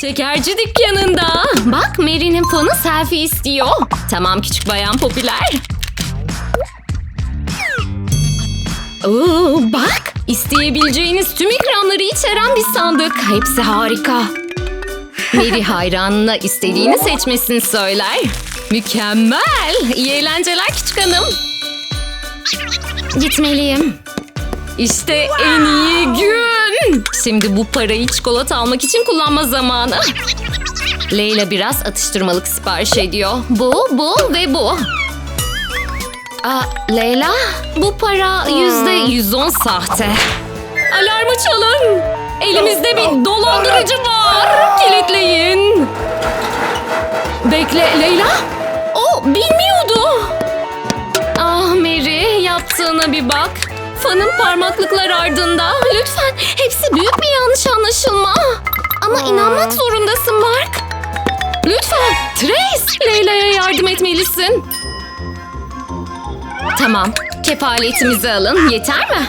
Şekerci dükkanında. Bak Mary'nin fanı selfie istiyor. Tamam küçük bayan popüler. Oo, bak isteyebileceğiniz tüm ikramları içeren bir sandık. Hepsi harika. Mary hayranına istediğini seçmesini söyler. Mükemmel. İyi eğlenceler küçük hanım. Gitmeliyim. İşte en iyi gün. Şimdi bu parayı çikolata almak için kullanma zamanı. Leyla biraz atıştırmalık sipariş ediyor. Bu, bu ve bu. Aa, Leyla, bu para yüzde yüz on sahte. Alarmı çalın. Elimizde bir dolandırıcı var. Kilitleyin. Bekle Leyla. O bilmiyordu. Ah Mary yaptığına bir bak. Fanın parmaklıklar ardında. Lütfen hepsi büyük bir yanlış anlaşılma. Ama inanmak zorundasın Mark. Lütfen Trace Leyla'ya yardım etmelisin. Tamam kefaletimizi alın yeter mi?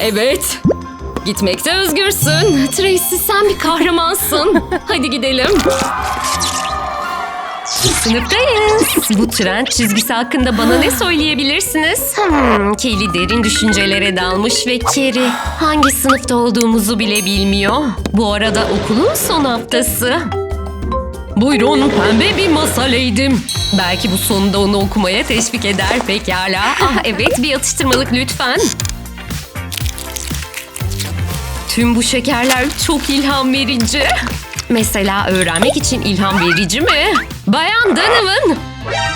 Evet. Gitmekte özgürsün. Tracy sen bir kahramansın. Hadi gidelim. Sınıftayız. Bu trend çizgisi hakkında bana ne söyleyebilirsiniz? Hmm, Kelly derin düşüncelere dalmış ve Kerry hangi sınıfta olduğumuzu bile bilmiyor. Bu arada okulun son haftası. Buyurun pembe bir masaleydim. Belki bu sonunda onu okumaya teşvik eder pekala. Ah evet bir atıştırmalık lütfen. Tüm bu şekerler çok ilham verici. Mesela öğrenmek için ilham verici mi? Bayan Donovan!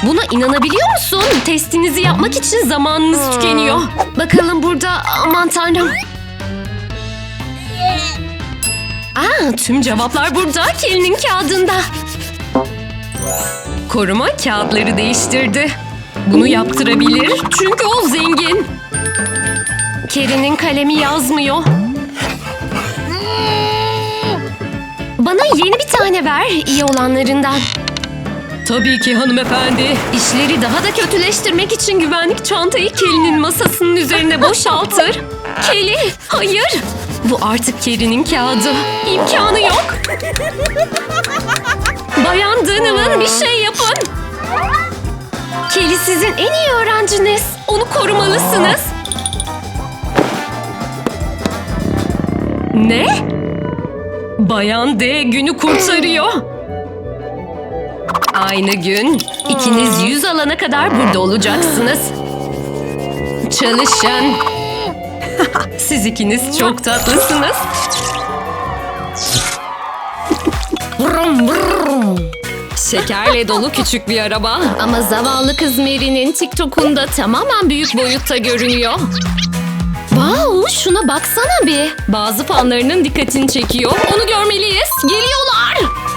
Buna inanabiliyor musun? Testinizi yapmak için zamanınız tükeniyor. Bakalım burada aman tanrım. Aa, tüm cevaplar burada Kelly'nin kağıdında. Koruma kağıtları değiştirdi. Bunu yaptırabilir çünkü o zengin. Kerry'nin kalemi yazmıyor. Bana yeni bir tane ver, iyi olanlarından. Tabii ki hanımefendi. İşleri daha da kötüleştirmek için güvenlik çantayı Kelly'nin masasının üzerine boşaltır. Kelly, hayır. Bu artık Kerry'nin kağıdı. İmkanı yok. Bayan Donovan bir şey yapın. Kelly sizin en iyi öğrenciniz. Onu korumalısınız. Ne? Bayan D günü kurtarıyor. Aynı gün ikiniz yüz alana kadar burada olacaksınız. Çalışın. Siz ikiniz çok tatlısınız. Şekerle dolu küçük bir araba. Ama zavallı kız Mary'nin TikTok'unda tamamen büyük boyutta görünüyor. Wow, şuna baksana bir. Bazı fanlarının dikkatini çekiyor. Onu görmeliyiz. Geliyorlar.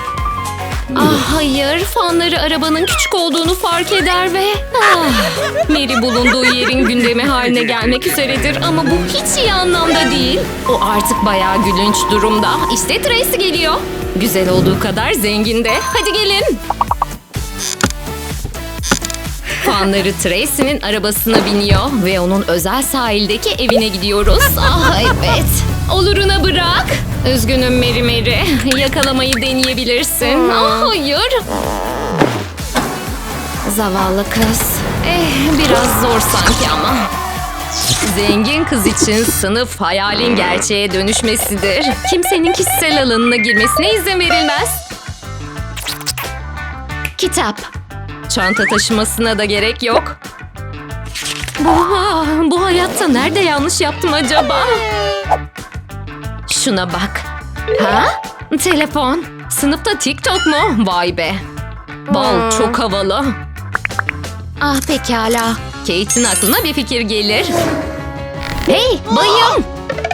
Ah hayır, fanları arabanın küçük olduğunu fark eder ve... Ah, Mary bulunduğu yerin gündemi haline gelmek üzeredir ama bu hiç iyi anlamda değil. O artık bayağı gülünç durumda. İşte Tracy geliyor. Güzel olduğu kadar zengin de. Hadi gelin. Fanları Tracy'nin arabasına biniyor ve onun özel sahildeki evine gidiyoruz. Ah evet. Oluruna bırak. Üzgünüm Mary Mary. Yakalamayı deneyebilirsin. Ah hayır. Zavallı kız. Eh biraz zor sanki ama. Zengin kız için sınıf hayalin gerçeğe dönüşmesidir. Kimsenin kişisel alanına girmesine izin verilmez. Kitap. Çanta taşımasına da gerek yok. Bu, bu hayatta nerede yanlış yaptım acaba? Şuna bak. Ha? Telefon. Sınıfta TikTok mu? Vay be. Bal çok havalı. Ah pekala. Kate'in aklına bir fikir gelir. Hey bayım.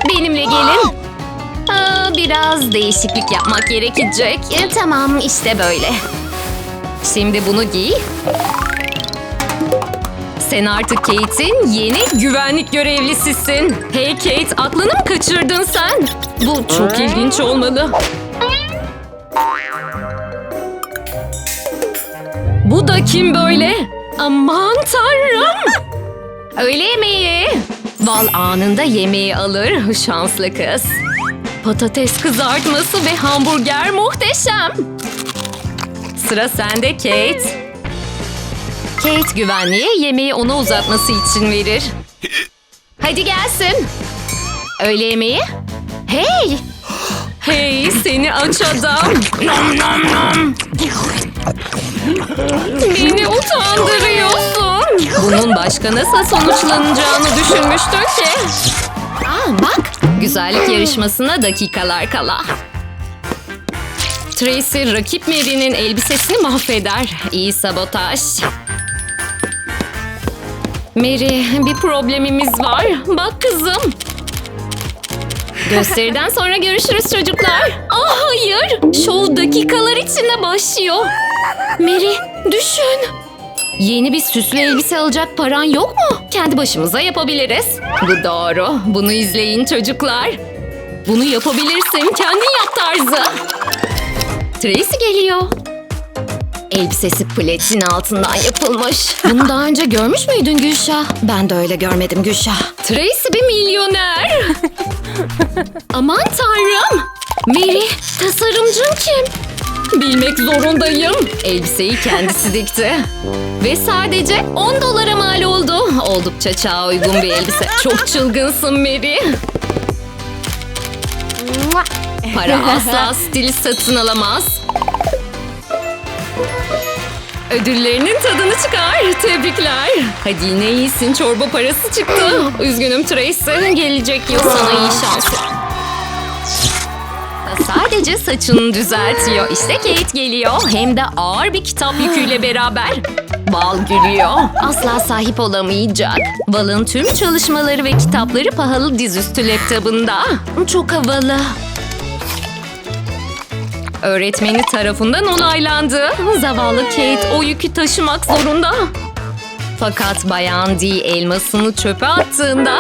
Benimle gelin. Aa, biraz değişiklik yapmak gerekecek. E, tamam işte böyle. Şimdi bunu giy. Sen artık Kate'in yeni güvenlik görevlisisin. Hey Kate, aklını mı kaçırdın sen? Bu çok ilginç olmalı. Bu da kim böyle? Aman tanrım! Öğle yemeği. Val anında yemeği alır. Şanslı kız. Patates kızartması ve hamburger muhteşem. Sıra sende Kate. Kate güvenliğe yemeği ona uzatması için verir. Hadi gelsin. Öğle yemeği? Hey! Hey seni aç adam. Nom nom nom. Beni utandırıyorsun. Bunun başka nasıl sonuçlanacağını düşünmüştün ki. Aa bak. Güzellik yarışmasına dakikalar kala. Tracy rakip Mary'nin elbisesini mahveder. İyi sabotaj. Mary bir problemimiz var. Bak kızım. Gösteriden sonra görüşürüz çocuklar. Ah hayır. Şov dakikalar içinde başlıyor. Mary düşün. Yeni bir süslü elbise alacak paran yok mu? Kendi başımıza yapabiliriz. Bu doğru. Bunu izleyin çocuklar. Bunu yapabilirsin. Kendin yap tarzı. Tracy geliyor. Elbisesi platin altından yapılmış. Bunu daha önce görmüş müydün Gülşah? Ben de öyle görmedim Gülşah. Tracy bir milyoner. Aman tanrım. Mary, tasarımcın kim? Bilmek zorundayım. Elbiseyi kendisi dikti. Ve sadece 10 dolara mal oldu. Oldukça çağa uygun bir elbise. Çok çılgınsın Mary. Para asla stil satın alamaz. Ödüllerinin tadını çıkar. Tebrikler. Hadi yine iyisin. Çorba parası çıktı. Üzgünüm Tracy. Gelecek yıl sana iyi şans. Sadece saçını düzeltiyor. İşte Kate geliyor. Hem de ağır bir kitap yüküyle beraber. Bal gülüyor. Asla sahip olamayacak. Bal'ın tüm çalışmaları ve kitapları pahalı dizüstü laptopunda. Çok havalı. Öğretmeni tarafından onaylandı. Zavallı Kate o yükü taşımak zorunda. Fakat Bayan D elmasını çöpe attığında...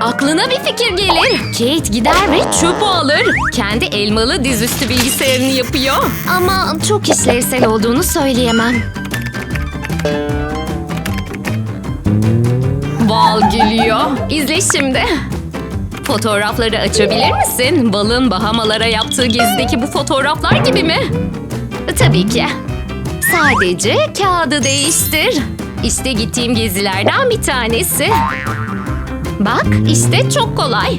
Aklına bir fikir gelir. Kate gider ve çöpü alır. Kendi elmalı dizüstü bilgisayarını yapıyor. Ama çok işlevsel olduğunu söyleyemem. Bal gülüyor. İzle şimdi. Fotoğrafları açabilir misin? Balın Bahamalara yaptığı gezideki bu fotoğraflar gibi mi? Tabii ki. Sadece kağıdı değiştir. İşte gittiğim gezilerden bir tanesi. Bak işte çok kolay.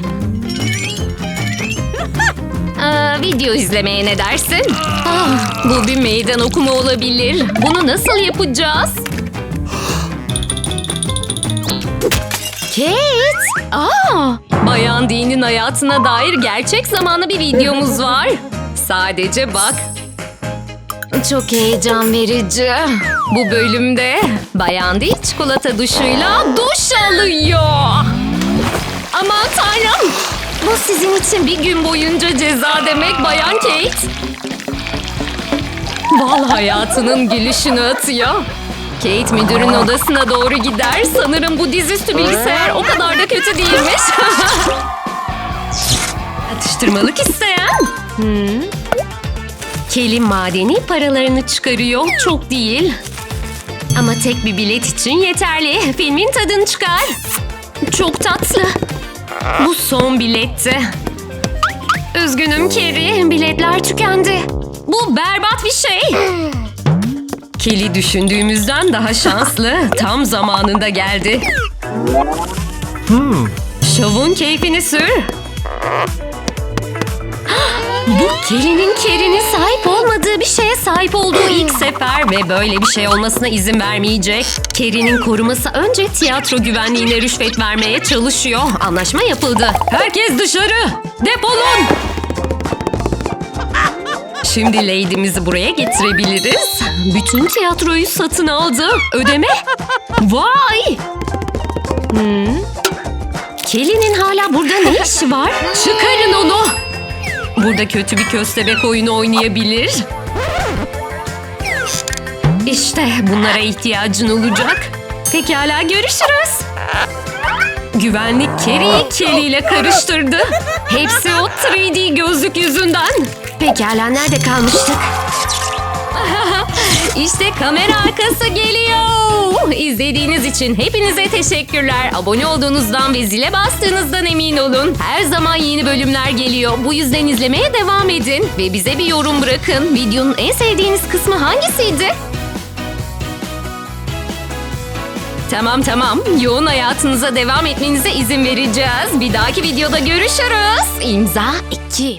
Aa, video izlemeye ne dersin? Ah, bu bir meydan okuma olabilir. Bunu nasıl yapacağız? Kate! Aa, Bayan Dean'in hayatına dair gerçek zamanlı bir videomuz var. Sadece bak. Çok heyecan verici. Bu bölümde Bayan Dean çikolata duşuyla duş alıyor. Aman tanrım! Bu sizin için bir gün boyunca ceza demek Bayan Kate. Bal hayatının gülüşünü atıyor. Kate müdürün odasına doğru gider. Sanırım bu dizüstü bilgisayar o kadar da kötü değilmiş. Atıştırmalık isteyen? Hmm. Kelly madeni paralarını çıkarıyor. Çok değil. Ama tek bir bilet için yeterli. Filmin tadını çıkar. Çok tatlı. Bu son biletti. Üzgünüm Kerry. Biletler tükendi. Bu berbat bir şey. Kelly düşündüğümüzden daha şanslı. Tam zamanında geldi. Şovun keyfini sür. Bu Kelly'nin Kerry'nin sahip olmadığı bir şeye sahip olduğu ilk sefer ve böyle bir şey olmasına izin vermeyecek. Kerry'nin koruması önce tiyatro güvenliğine rüşvet vermeye çalışıyor. Anlaşma yapıldı. Herkes dışarı. Defolun. Şimdi Lady'mizi buraya getirebiliriz. Bütün tiyatroyu satın aldı. Ödeme? Vay! Hmm. Kelly'nin hala burada ne işi var? Çıkarın onu! Burada kötü bir köstebek oyunu oynayabilir. İşte bunlara ihtiyacın olacak. Pekala görüşürüz. Güvenlik Kerry'i Kelly ile karıştırdı. Hepsi o 3D gözlük yüzünden. Pekala nerede kalmıştık? İşte kamera arkası geliyor. İzlediğiniz için hepinize teşekkürler. Abone olduğunuzdan ve zile bastığınızdan emin olun. Her zaman yeni bölümler geliyor. Bu yüzden izlemeye devam edin. Ve bize bir yorum bırakın. Videonun en sevdiğiniz kısmı hangisiydi? Tamam tamam. Yoğun hayatınıza devam etmenize izin vereceğiz. Bir dahaki videoda görüşürüz. İmza 2.